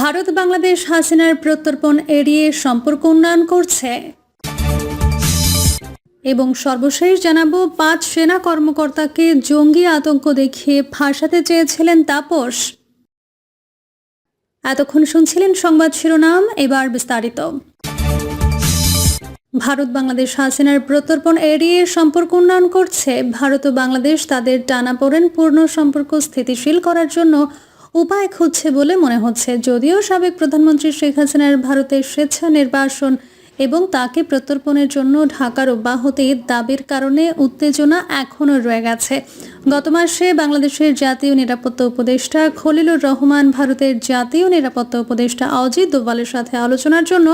ভারত বাংলাদেশ হাসিনার প্রত্যর্পণ এড়িয়ে সম্পর্ক উন্নয়ন করছে। এবং সর্বশেষ জানাব, পাঁচ সেনা কর্মকর্তাকে জঙ্গি আতঙ্ক দেখিয়ে ফাঁসাতে চেয়েছিলেন তাপস। এতক্ষণ শুনছিলেন সংবাদ শিরোনাম, এবার বিস্তারিত। ভারত বাংলাদেশ হাসিনার প্রত্যর্পণ এড়িয়ে সম্পর্ক উন্নয়ন করছে। ভারত ও বাংলাদেশ তাদের টানাপোড়েন পূর্ণ সম্পর্ক স্থিতিশীল করার জন্য উপায় খুঁজছে বলে মনে হচ্ছে। যদিও সাবেক প্রধানমন্ত্রী শেখ হাসিনার ভারতের স্বেচ্ছা নির্বাসন এবং তাকে প্রত্যর্পণের জন্য ঢাকার অব্যাহত দাবির কারণে উত্তেজনা এখনও রয়ে গেছে। গত মাসে বাংলাদেশের জাতীয় নিরাপত্তা উপদেষ্টা খলিলুর রহমান, ভারতের জাতীয় নিরাপত্তা উপদেষ্টা অজিত দোভালের সাথে আলোচনার জন্য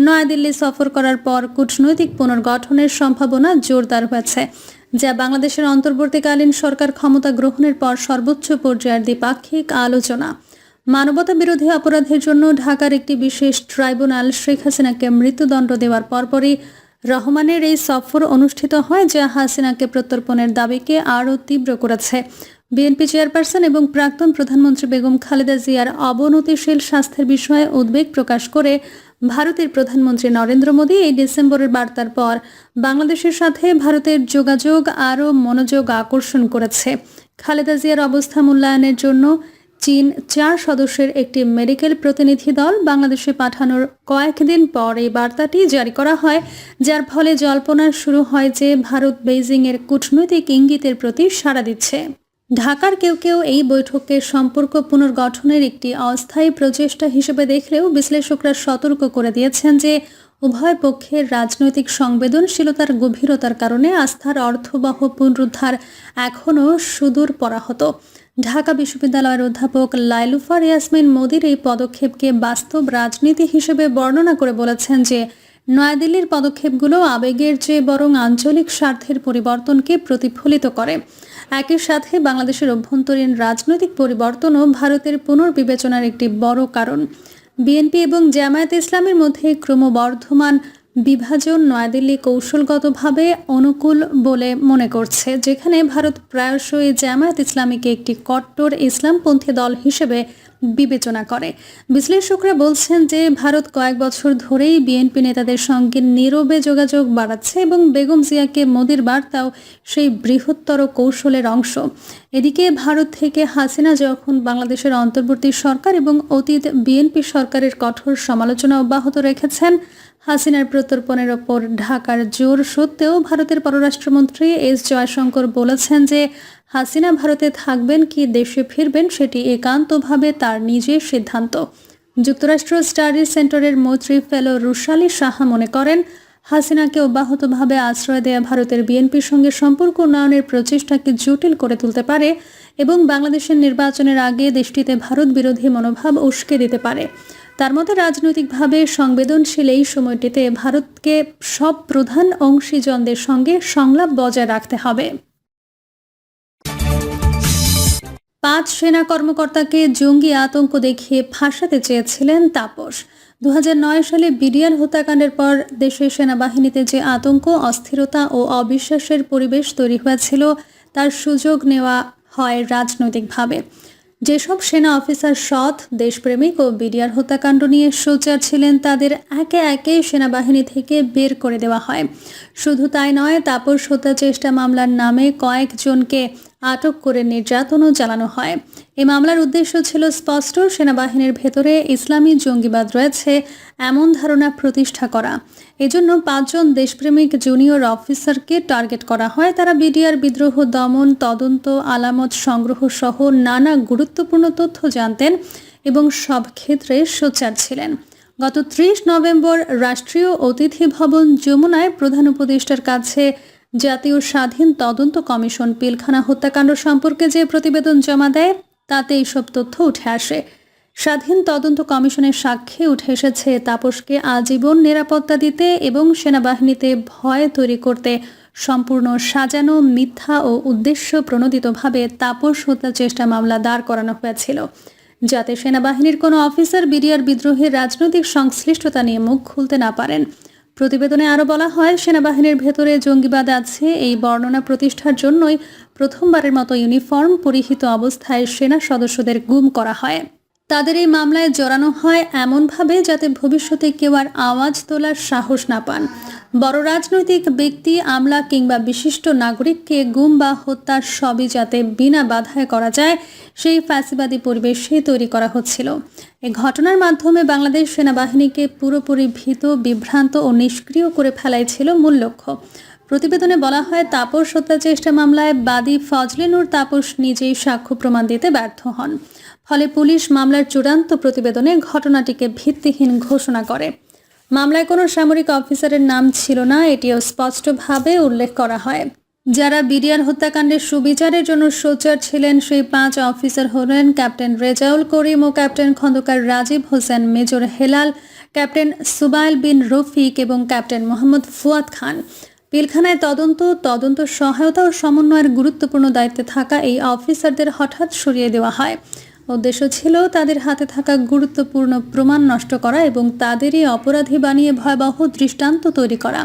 নয়াদিল্লি সফর করার পর কূটনৈতিক পুনর্গঠনের সম্ভাবনা জোরদার হয়েছে। যা বাংলাদেশের অন্তর্বর্তীকালীন সরকার ক্ষমতা গ্রহণের পর সর্বোচ্চ পর্যায়ের দ্বিপাক্ষিক আলোচনা। মানবতা বিরোধী অপরাধের জন্য ঢাকার একটি বিশেষ ট্রাইব্যুনাল শেখ হাসিনাকে মৃত্যুদণ্ড দেওয়ার পরপরই রহমানের এই সফর অনুষ্ঠিত হয়, যা হাসিনাকে প্রত্যর্পণের দাবিকে আরও তীব্র করেছে। বিএনপি চেয়ারপারসন এবং প্রাক্তন প্রধানমন্ত্রী বেগম খালেদা জিয়ার অবনতিশীল স্বাস্থ্যের বিষয়ে উদ্বেগ প্রকাশ করে ভারতের প্রধানমন্ত্রী নরেন্দ্র মোদী এই ডিসেম্বরের বার্তার পর বাংলাদেশের সাথে ভারতের যোগাযোগ আরও মনোযোগ আকর্ষণ করেছে। খালেদা জিয়ার অবস্থা মূল্যায়নের জন্য চীন চার সদস্যের একটি মেডিকেল প্রতিনিধি দল বাংলাদেশে পাঠানোর কয়েকদিন পর এই বার্তাটি জারি করা হয়, যার ফলে জল্পনা শুরু হয় যে ভারত বেইজিংয়ের কূটনৈতিক ইঙ্গিতের প্রতি সাড়া দিচ্ছে। ঢাকার কেউ কেউ এই বৈঠকে সম্পর্ক পুনর্গঠনের একটি অস্থায়ী প্রচেষ্টা হিসেবে দেখলেও বিশ্লেষকরা সতর্ক করে দিয়েছেন যে উভয় পক্ষের রাজনৈতিক সংবেদনশীলতার গভীরতার কারণে আস্থার অর্থবহ পুনরুদ্ধার এখনও সুদূর পরাহত। ঢাকা বিশ্ববিদ্যালয়ের অধ্যাপক লাইলুফার ইয়াসমিন মোদির এই পদক্ষেপকে বাস্তব রাজনীতি হিসেবে বর্ণনা করে বলেছেন যে নয়াদিল্লির পদক্ষেপগুলো আবেগের চেয়ে বরং আঞ্চলিক স্বার্থের পরিবর্তনকে প্রতিফলিত করে। একই সাথে বাংলাদেশের অভ্যন্তরীণ রাজনৈতিক পরিবর্তনও ভারতের পুনর্বিবেচনার একটি বড় কারণ। বিএনপি এবং জামায়াত ইসলামের মধ্যে ক্রমবর্ধমান বিভাজন নয়াদিল্লি কৌশলগতভাবে অনুকূল বলে মনে করছে, যেখানে ভারত প্রায়শই জামায়াত ইসলামীকে একটি কট্টর ইসলামপন্থী দল হিসেবে বিবেচনা করে। বিশ্লেষকরা বলছেন যে, ভারত কয়েক বছর ধরেই বিএনপি নেতাদের সঙ্গে নীরবে যোগাযোগ বাড়াচ্ছে এবং বেগম জিয়াকে মোদির বার্তাও সেই বৃহত্তর কৌশলের অংশ। এদিকে ভারত থেকে হাসিনা যখন বাংলাদেশের অন্তর্বর্তী সরকার এবং অতীত বিএনপি সরকারের কঠোর সমালোচনা অব্যাহত রেখেছেন হাসিনার প্রত্যর্পণের ওপর ঢাকার জোর সত্ত্বেও ভারতের পররাষ্ট্রমন্ত্রী এস জয়শঙ্কর বলেছেন যে হাসিনা ভারতে থাকবেন কি দেশে ফিরবেন সেটি একান্তভাবে তার নিজের সিদ্ধান্ত। যুক্তরাষ্ট্র স্টাডি সেন্টারের মৈত্রী ফেলো রুশালী সাহা মনে করেন, হাসিনাকে অব্যাহতভাবে আশ্রয় দেয়া ভারতের বিএনপির সঙ্গে সম্পর্ক উন্নয়নের প্রচেষ্টাকে জটিল করে তুলতে পারে এবং বাংলাদেশের নির্বাচনের আগে দেশটিতে ভারত বিরোধী মনোভাব উস্কে দিতে পারে। তার মতে রাজনৈতিকভাবে সংবেদনশীল এই সময়টিতে ভারতকে সব প্রধান অংশীজনদের সঙ্গে সংলাপ বজায় রাখতে হবে। পাঁচ সেনা কর্মকর্তাকে জঙ্গি আতঙ্ক দেখিয়ে ফাঁসাতে চেয়েছিলেন তাপস। দু হাজার নয় সালে বিডিআর হত্যাকাণ্ডের পর দেশের সেনাবাহিনীতে যে আতঙ্ক, অস্থিরতা ও অবিশ্বাসের পরিবেশ তৈরি হয়েছিল, তার সুযোগ নেওয়া হয় রাজনৈতিকভাবে। যেসব সেনা অফিসার সৎ, দেশপ্রেমিক ও বিডিআর হত্যাকাণ্ড নিয়ে সোচার ছিলেন, তাদের একে একে সেনাবাহিনী থেকে বের করে দেওয়া হয়। শুধু তাই নয়, তাপস হত্যা চেষ্টা মামলার নামে কয়েকজনকে আটক করে নির্যাতনও চালানো হয়। এই মামলার উদ্দেশ্য ছিল স্পষ্ট, সেনাবাহিনীর ভেতরে ইসলামী জঙ্গিবাদ রয়েছে, এমন ধারণা প্রতিষ্ঠা করা। এজন্য পাঁচজন দেশপ্রেমিক জুনিয়র অফিসারকে টার্গেট করা হয়। তারা বিডিআর বিদ্রোহ, দমন, তদন্ত, আলামত সংগ্রহ সহ নানা গুরুত্বপূর্ণ তথ্য জানতেন এবং সব ক্ষেত্রে সোচ্চার ছিলেন। গত ত্রিশ নভেম্বর রাষ্ট্রীয় অতিথি ভবন যমুনায় প্রধান উপদেষ্টার কাছে জাতীয় স্বাধীন তদন্ত কমিশন পিলখানা হত্যাকাণ্ড সম্পর্কে যে প্রতিবেদন জমা দেয়, তাতে এইসব তথ্য উঠে আসে। স্বাধীন তদন্ত কমিশনের সাক্ষ্যে উঠে এসেছে তাপসকে আজীবন নিরাপত্তা দিতে এবং সেনাবাহিনীতে ভয় তৈরি করতে, সম্পূর্ণ সাজানো, মিথ্যা ও উদ্দেশ্য প্রণোদিতভাবে তাপস হত্যা চেষ্টা মামলা দাঁড় করানো হয়েছিল। যাতে সেনাবাহিনীর কোনো অফিসার বিডিআর বিদ্রোহের রাজনৈতিক সংশ্লিষ্টতা নিয়ে মুখ খুলতে না পারেন। প্রতিবেদনে আরও বলা হয়, সেনাবাহিনীর ভেতরে জঙ্গিবাদ আছে। এই বর্ণনা প্রতিষ্ঠার জন্যই প্রথমবারের মতো ইউনিফর্ম পরিহিত অবস্থায় সেনা সদস্যদের গুম করা হয়। তাদের এই মামলায় জড়ানো হয় এমনভাবে যাতে ভবিষ্যতে কেউ আর আওয়াজ তোলার সাহস না পান। বড় রাজনৈতিক ব্যক্তি, আমলা কিংবা বিশিষ্ট নাগরিককে গুম বা হত্যার সবই যাতে বিনা বাধায় করা যায়, সেই ফ্যাসিবাদী পরিবেশে তৈরি করা হচ্ছিল। এই ঘটনার মাধ্যমে বাংলাদেশ সেনাবাহিনীকে পুরোপুরি ভীত, বিভ্রান্ত ও নিষ্ক্রিয় করে ফেলাই ছিল মূল লক্ষ্য। প্রতিবেদনে বলা হয়, তাপস হত্যা চেষ্টা মামলায় বাদী ফজলে নূর তাপস নিজেই সাক্ষ্য প্রমাণ দিতে ব্যর্থ হন। ফলে পুলিশ মামলার চূড়ান্ত প্রতিবেদনে ঘটনাটিকে ভিত্তিহীন ঘোষণা করে। মামলায় কোনো সামরিক অফিসারের নাম ছিল না, এটিও স্পষ্টভাবে উল্লেখ করা হয়। যারা বিডিআর হত্যাকাণ্ডের সুবিচারের জন্য সোচ্চার ছিলেন, সেই পাঁচ অফিসার হলেন ক্যাপ্টেন রেজাউল করিম ও captain Khondokar Rajib Hossain, major Helal, captain Subail Bin Rafiq এবং ক্যাপ্টেন মোহাম্মদ ফুয়াদ খান। পিলখানায় তদন্ত তদন্ত সহায়তা ও সমন্বয়ের গুরুত্বপূর্ণ দায়িত্বে থাকা এই অফিসারদের হঠাৎ সরিয়ে দেওয়া হয়। উদ্দেশ্য ছিল তাদের হাতে থাকা গুরুত্বপূর্ণ প্রমাণ নষ্ট করা এবং তাদেরই অপরাধী বানিয়ে ভয়াবহ দৃষ্টান্ত তৈরি করা।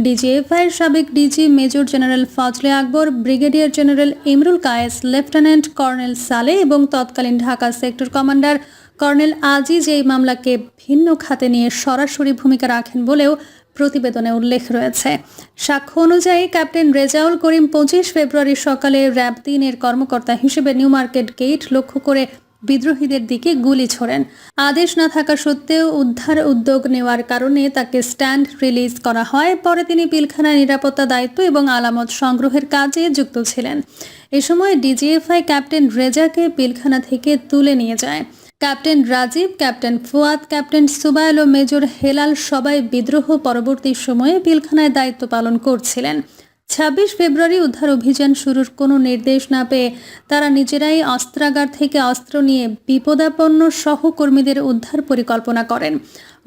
ডিজিএফআইয়ের সাবেক DG major general Fazle Akbar, brigadier general Imrul Kayes, lieutenant colonel Saleh এবং তৎকালীন Dhaka sector commander colonel Aziz এই মামলাকে ভিন্ন খাতে নিয়ে সরাসরি ভূমিকা রাখেন বলেও প্রতিবেদনে উল্লেখ রয়েছে। সাক্ষ্য অনুযায়ী ক্যাপ্টেন রেজাউল করিম পঁচিশ ফেব্রুয়ারি সকালে র্যাব তিনের কর্মকর্তা হিসেবে নিউ মার্কেট গেট লক্ষ্য করে বিদ্রোহীদের দিকে গুলি ছোড়েন। আদেশ না থাকা সত্ত্বেও উদ্ধার উদ্যোগ নেওয়ার কারণে তাকে স্ট্যান্ড রিলিজ করা হয়। পরে তিনি পিলখানা নিরাপত্তা দায়িত্ব এবং আলামত সংগ্রহের কাজে যুক্ত ছিলেন। এ সময় ডিজিএফআই ক্যাপ্টেন রেজাকে পিলখানা থেকে তুলে নিয়ে যায়। Captain Rajib, captain Fuad, captain Subail ও মেজর হেলাল সবাই বিদ্রোহ পরবর্তী সময়ে পিলখানায় দায়িত্ব পালন করছিলেন। ছাব্বিশ ফেব্রুয়ারি উদ্ধার অভিযান শুরুর কোনো নির্দেশ না পেয়ে তারা নিজেরাই অস্ত্রাগার থেকে অস্ত্র নিয়ে বিপদাপন্ন সহকর্মীদের উদ্ধার পরিকল্পনা করেন।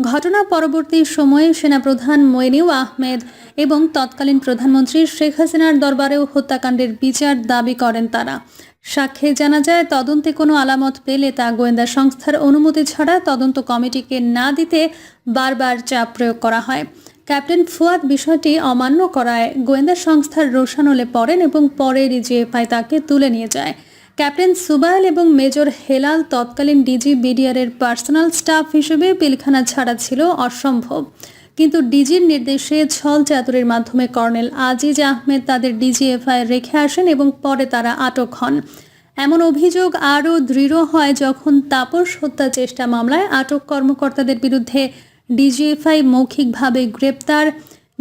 ঘটনা পরবর্তী সময়ে সেনাপ্রধান মইনিউ আহমেদ এবং তৎকালীন প্রধানমন্ত্রী শেখ হাসিনার দরবারেও হত্যাকাণ্ডের বিচার দাবি করেন তারা। সাক্ষ্যে জানা যায়, তদন্তে কোনো আলামত পেলে তা গোয়েন্দা সংস্থার অনুমতি ছাড়া তদন্ত কমিটিকে না দিতে বারবার চাপ প্রয়োগ করা হয়। ক্যাপ্টেন ফুয়াদ বিষয়টি অমান্য করায় গোয়েন্দা সংস্থার রোশানলে পড়েন এবং পরে ডিজিএফআই তাকে তুলে নিয়ে যায়। ক্যাপ্টেন সুবাইল এবং মেজর হেলাল তৎকালীন ডিজি বিডিআরের পার্সোনাল স্টাফ হিসেবে পিলখানা ছাড়া ছিল অসম্ভব। কিন্তু ডিজির নির্দেশে ছল চাতুরির মাধ্যমে কর্নেল আজিজ আহমেদ তাদের ডিজিএফআই রেখে আসেন এবং পরে তারা আটক হন। এমন অভিযোগ আরও দৃঢ় হয় যখন তাপস হত্যা চেষ্টা মামলায় আটক কর্মকর্তাদের বিরুদ্ধে ডিজিএফআই মৌখিকভাবে গ্রেপ্তার,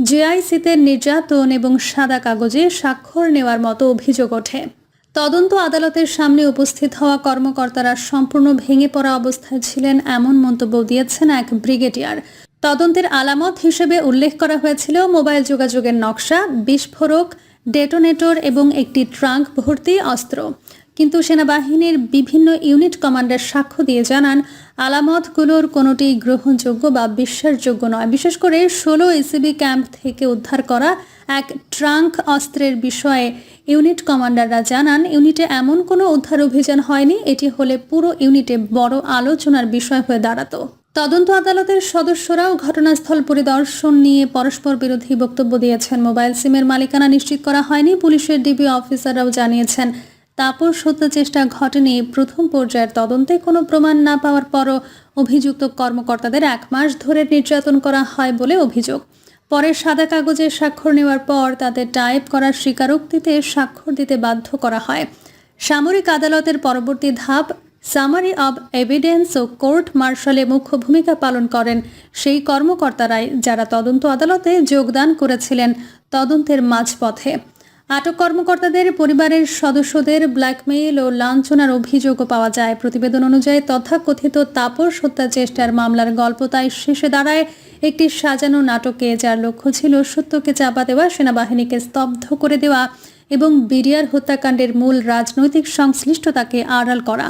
জেআইসিতে নির্যাতন এবং সাদা কাগজে স্বাক্ষর নেওয়ার মতো অভিযোগ ওঠে। তদন্ত আদালতের সামনে উপস্থিত হওয়া কর্মকর্তারা সম্পূর্ণ ভেঙে পড়া অবস্থায় ছিলেন এমন মন্তব্য দিয়েছেন এক ব্রিগেডিয়ার। তদন্তের আলামত হিসেবে উল্লেখ করা হয়েছিল মোবাইল যোগাযোগের নকশা, বিস্ফোরক, ডেটোনেটর এবং একটি ট্রাঙ্ক ভর্তি অস্ত্র। কিন্তু সেনাবাহিনীর বিভিন্ন ইউনিট কমান্ডার সাক্ষ্য দিয়ে জানান আলামতগুলোর কোনোটি গ্রহণযোগ্য বা বিশ্বাসযোগ্য নয়। বিশেষ করে ষোলো এসিবি ক্যাম্প থেকে উদ্ধার করা এক ট্রাঙ্ক অস্ত্রের বিষয়ে ইউনিট কমান্ডাররা জানান, ইউনিটে এমন কোনো উদ্ধার অভিযান হয়নি, এটি হলে পুরো ইউনিটে বড় আলোচনার বিষয় হয়ে দাঁড়াতো। তদন্ত আদালতের সদস্যরাও ঘটনাস্থল পরিদর্শন নিয়ে পরস্পর বিরোধী বক্তব্য দিয়েছেন। মোবাইল সিমের মালিকানা নিশ্চিত করা হয়নি, পুলিশের ডিবি অফিসাররাও জানিয়েছেন তাপস হত্যা চেষ্টা ঘটেনি। প্রথম পর্যায়ের তদন্তে কোনো প্রমাণ না পাওয়ার পরও অভিযুক্ত কর্মকর্তাদের এক মাস ধরে নির্যাতন করা হয় বলে অভিযোগ। পরে সাদা কাগজে স্বাক্ষর নেওয়ার পর তাদের টাইপ করার স্বীকারোক্তিতে স্বাক্ষর দিতে বাধ্য করা হয়। সামরিক আদালতের পরবর্তী ধাপ, সামারি অব এভিডেন্স ও কোর্ট মার্শালে মুখ্য ভূমিকা পালন করেন সেই কর্মকর্তারাই যারা তদন্ত আদালতে যোগদান করেছিলেন তদন্তের মাঝপথে। আটক কর্মকর্তাদের, পরিবারের সদস্যদের ব্ল্যাকমেইল ও লাঞ্ছনার অভিযোগও পাওয়া যায়। প্রতিবেদন অনুযায়ী তথাকথিত তাপস হত্যা চেষ্টার মামলার গল্প তাই শেষে দাঁড়ায় একটি সাজানো নাটকে, যার লক্ষ্য ছিল সত্যকে চাপা দেওয়া, সেনাবাহিনীকে স্তব্ধ করে দেওয়া এবং বিরিয়ার হত্যাকাণ্ডের মূল রাজনৈতিক সংশ্লিষ্টতাকে আড়াল করা।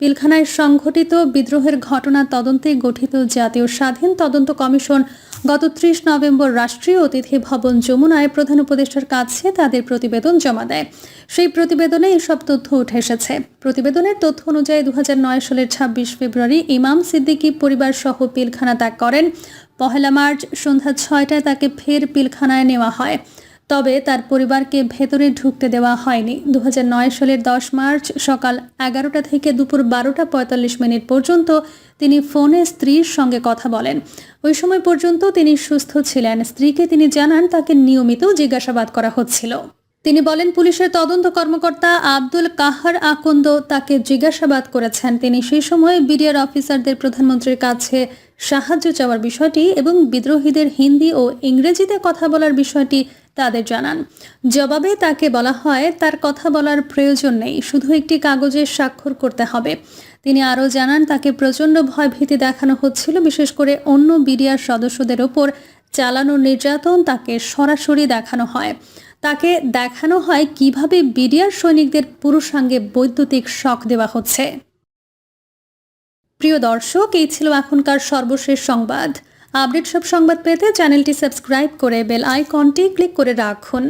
পিলখানায় সংঘটিত বিদ্রোহের ঘটনা তদন্তে গঠিত জাতীয় স্বাধীন তদন্ত কমিশন গত ত্রিশ নভেম্বর রাষ্ট্রীয় অতিথি ভবন যমুনায় প্রধান উপদেষ্টার কাছে তাদের প্রতিবেদন জমা দেয়। সেই প্রতিবেদনে এসব তথ্য উঠে এসেছে। প্রতিবেদনের তথ্য অনুযায়ী দু হাজার নয় সালের ছাব্বিশ ফেব্রুয়ারি ইমাম সিদ্দিকী পরিবার সহ পিলখানা ত্যাগ করেন। পহেলা মার্চ সন্ধ্যা ছয়টায় তাকে ফের পিলখানায় নেওয়া হয়। তবে তার পরিবারকে ভেতরে ঢুকতে দেওয়া হয়নি। দু হাজার নয় সালের দশ মার্চ সকাল এগারোটা থেকে দুপুর বারোটা পঁয়তাল্লিশ মিনিট পর্যন্ত তিনি ফোনে স্ত্রীর সঙ্গে কথা বলেন। ওই সময় পর্যন্ত তিনি সুস্থ ছিলেন। স্ত্রীকে তিনি জানান, তাকে নিয়মিত জিজ্ঞাসাবাদ করা হচ্ছিল। তিনি বলেন, পুলিশের তদন্ত কর্মকর্তা আব্দুল কাহার আকন্দ তাকে জিজ্ঞাসাবাদ করেছেন। তিনি সেই সময় বিডিআর অফিসারদের প্রধানমন্ত্রীর কাছে সাহায্য চাওয়ার বিষয়টি এবং বিদ্রোহীদের হিন্দি ও ইংরেজিতে কথা বলার বিষয়টি তাদের জানান। জবাবে তাকে বলা হয়, তার কথা বলার প্রয়োজন নেই, শুধু একটি কাগজে স্বাক্ষর করতে হবে। তিনি আরও জানান, তাকে প্রচণ্ড ভয়ভীতি দেখানো হচ্ছিল, বিশেষ করে অন্য বিডিআর সদস্যদের ওপর চালানো নির্যাতন তাকে সরাসরি দেখানো হয়। তাকে দেখানো হয় কীভাবে বিডিআর সৈনিকদের পুরুষাঙ্গে বৈদ্যুতিক শখ দেওয়া হচ্ছে। প্রিয় দর্শক, এই ছিল এখনকার সর্বশেষ সংবাদ। আপডেট সব সংবাদ পেতে চ্যানেলটি সাবস্ক্রাইব করে বেল আইকনটি ক্লিক করে রাখুন।